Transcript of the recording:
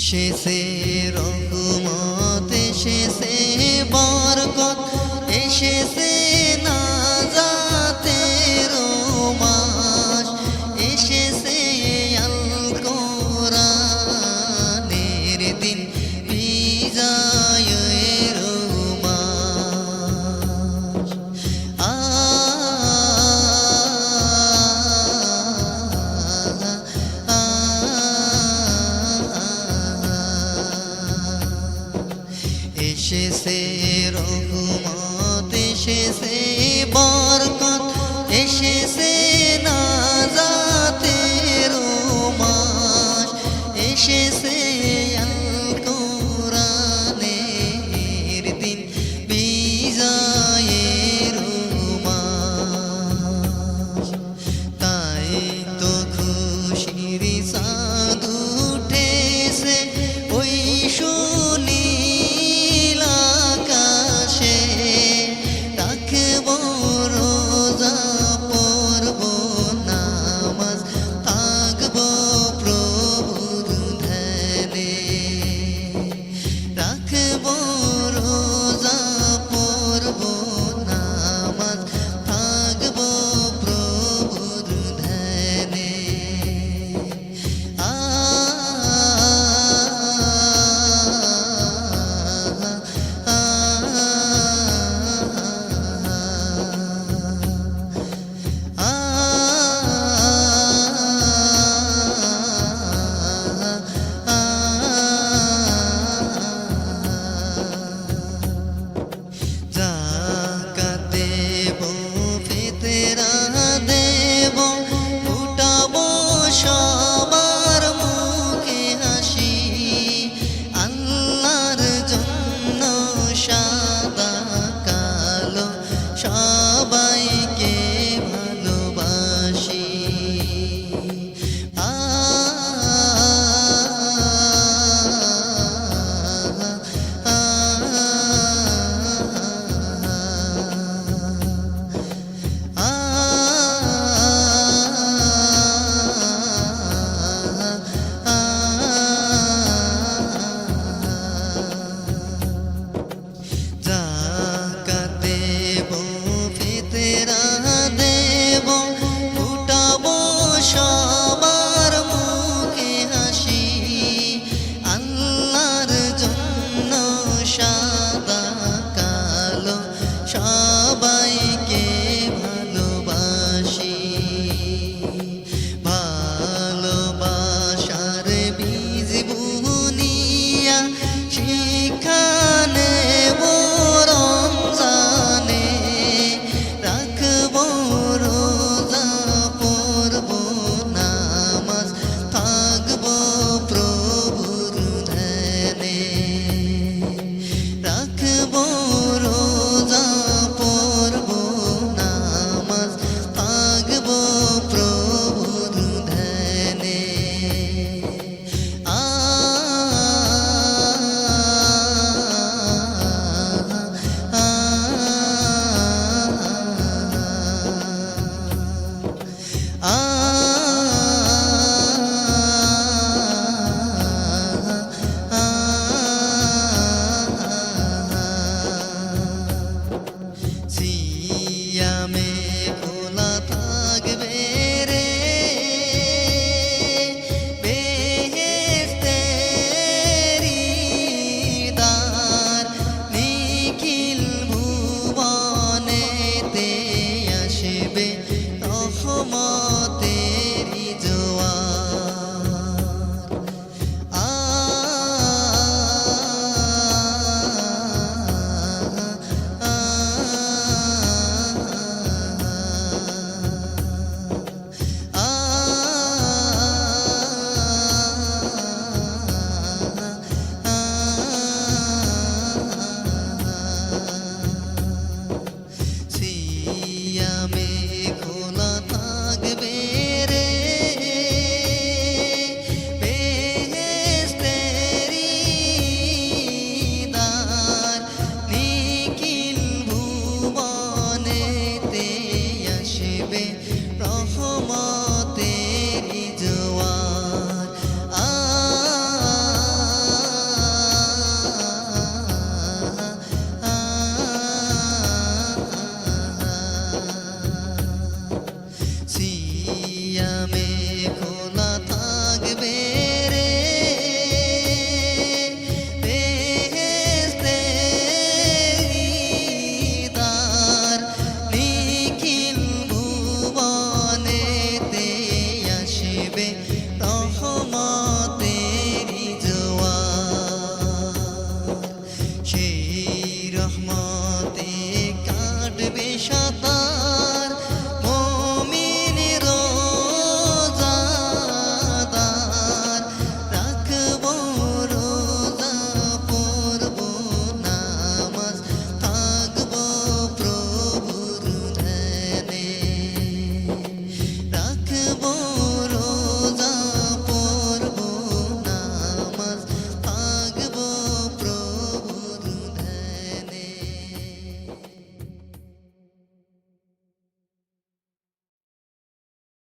এসেছে রহমত এসেছে বরকত এসেছে। এসেছে রঘুমত এসেছে বরকত এসেছে নাজাতের মাস এসেছে। see llame.